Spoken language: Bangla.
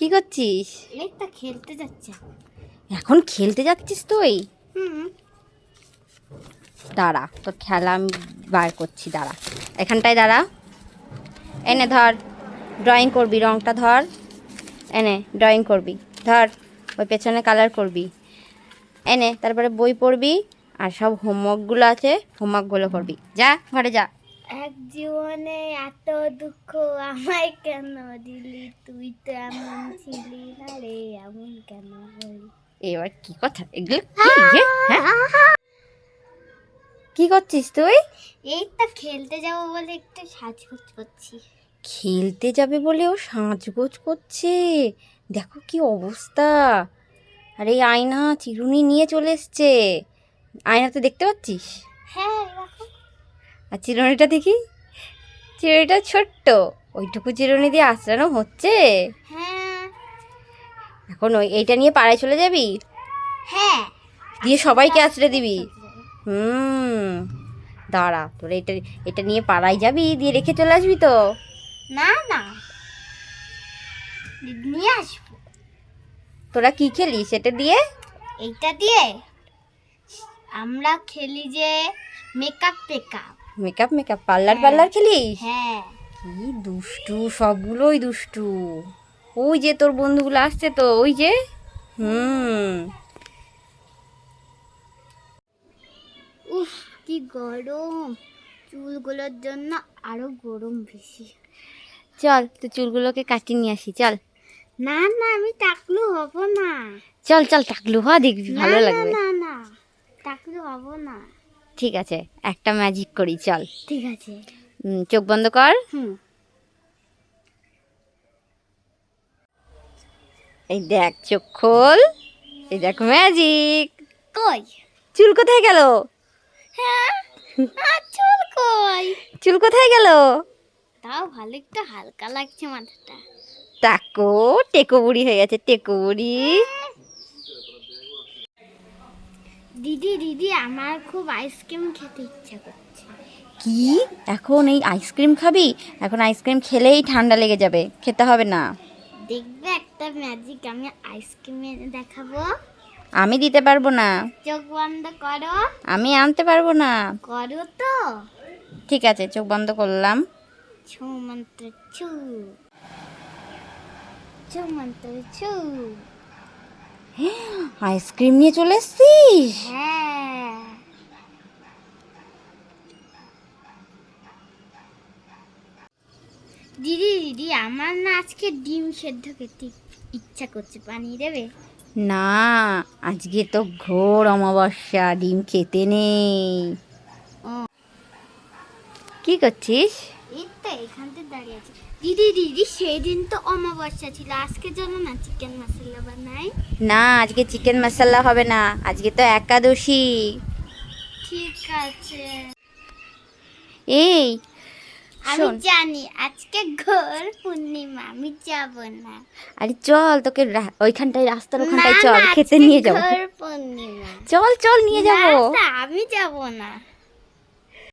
কি করছিস? এই তো খেলতে যাচ্ছে। এখন খেলতে যাচ্ছিস তুই? দাঁড়া তোর খেলা আমি বার করছি দাঁড়া। এখানটায় দাঁড়া। এনে ধর ড্রয়িং করবি রংটা ধর। এনে ড্রয়িং করবি। ধর ওই পেছনে কালার করবি। এনে তারপরে বই পড়বি আর সব হোমওয়ার্কগুলো আছে হোমওয়ার্কগুলো করবি। যা ঘরে যা। এক জীবনে এত দুঃখ আমায় কেন দিলি? তুই তো এমন ছিলি না রে এমন কেন বলি এবার কি কথা? এগুলো কি হ্যাঁ? কি করছিস তুই? এই তো খেলতে যাব বলে একটু সাজগোজ করছি। খেলতে যাবে বলেও সাজগোজ করছে? দেখো কি অবস্থা। আরে আয়না চিরুনি নিয়ে চলে এসছে। আয়না তো দেখতে পাচ্ছিস? হ্যাঁ আর চিরুনিটা দেখি? চিরুনিটা ছোট্ট। ওইটুকু চিরুনি দিয়ে আঁচড়ানো হচ্ছে? হ্যাঁ। এখন ওই এইটা নিয়ে পাড়ায় চলে যাবি? হ্যাঁ। দিয়ে সবাইকে আঁচড়ে দিবি? হুম। দাঁড়া তোর এটা এটা নিয়ে পাড়ায় যাবি? দিয়ে রেখে চলে আসবি তো? না না। নিয়ে আসব। তোরা কি খেলি সেটা দিয়ে? এইটা দিয়ে আমরা খেলি যে মেকআপ টেকআপ। মেকআপ মেকআপ পার্লার হ্যাঁ। পার্লার খেলিস? হ্যাঁ। কি দুষ্টু সবগুলোই দুষ্টু। ওই যে তোর বন্ধুগুলো আসছে তো ওই যে? হুম। উফ কি গরম। চুলগুলোর জন্য আরও গরম বেশি। চল তো চুলগুলোকে কাটিয়ে নিয়ে আসি চল। না না আমি টাকলু হব না। চল চল টাকলু হওয়া দেখবি ভালো লাগবে। না না টাকলু হব না। ঠিক আছে একটা ম্যাজিক করি চল। ঠিক আছে। চোখ বন্ধ কর। এই দেখ চোখ খোল। এই দেখ ম্যাজিক কই? চুল কোথায় গেল? হ্যাঁ? চুল কই? চুল কোথায় গেল? তাও ভালো একটু হালকা লাগছে মাথাটা। টাকো টেকো বুড়ি হয়ে গেছে টেকো বুড়ি দিদি দিদি আমার খুব আইসক্রিম খেতে ইচ্ছা করছে। কি? এখন এই আইসক্রিম খাবি? এখন আইসক্রিম খেলেই ঠান্ডা লেগে যাবে। খেতে হবে না। দেখবে একটা ম্যাজিক আমি আইসক্রিম দেখাবো। আমি দিতে পারব না। চোখ বন্ধ করো। আমি আনতে পারব না। করো তো। ঠিক আছে চোখ বন্ধ করলাম। ছু মন্ত্র ছু। ছু মন্ত্র ছু। আইসক্রিম নিয়ে চলে হ্যাঁ দিদি দিদি, আমার না আজকে ডিম সেদ্ধ খেতে ইচ্ছা করছে, পানি দেবে না, আজকে তো ঘোর অমাবস্যা, ডিম খেতে নেই। কি করছিস? দিদি দিদি সেই দিন তো অমাবস্যা ছিল আজকে জন্য না চিকেন মশলা বানাই। না আজকে চিকেন মশলা হবে না আজকে তো একাদশী। ঠিক আছে। এই আমি জানি আজকে ঘোর পূর্ণিমা আমি যাব না। আরে চল তোকে ওইখানটায় রাস্তার ওখানটায় চল খেতে নিয়ে যাব। ঘোর পূর্ণিমা। চল চল নিয়ে যাব। আমি যাব না।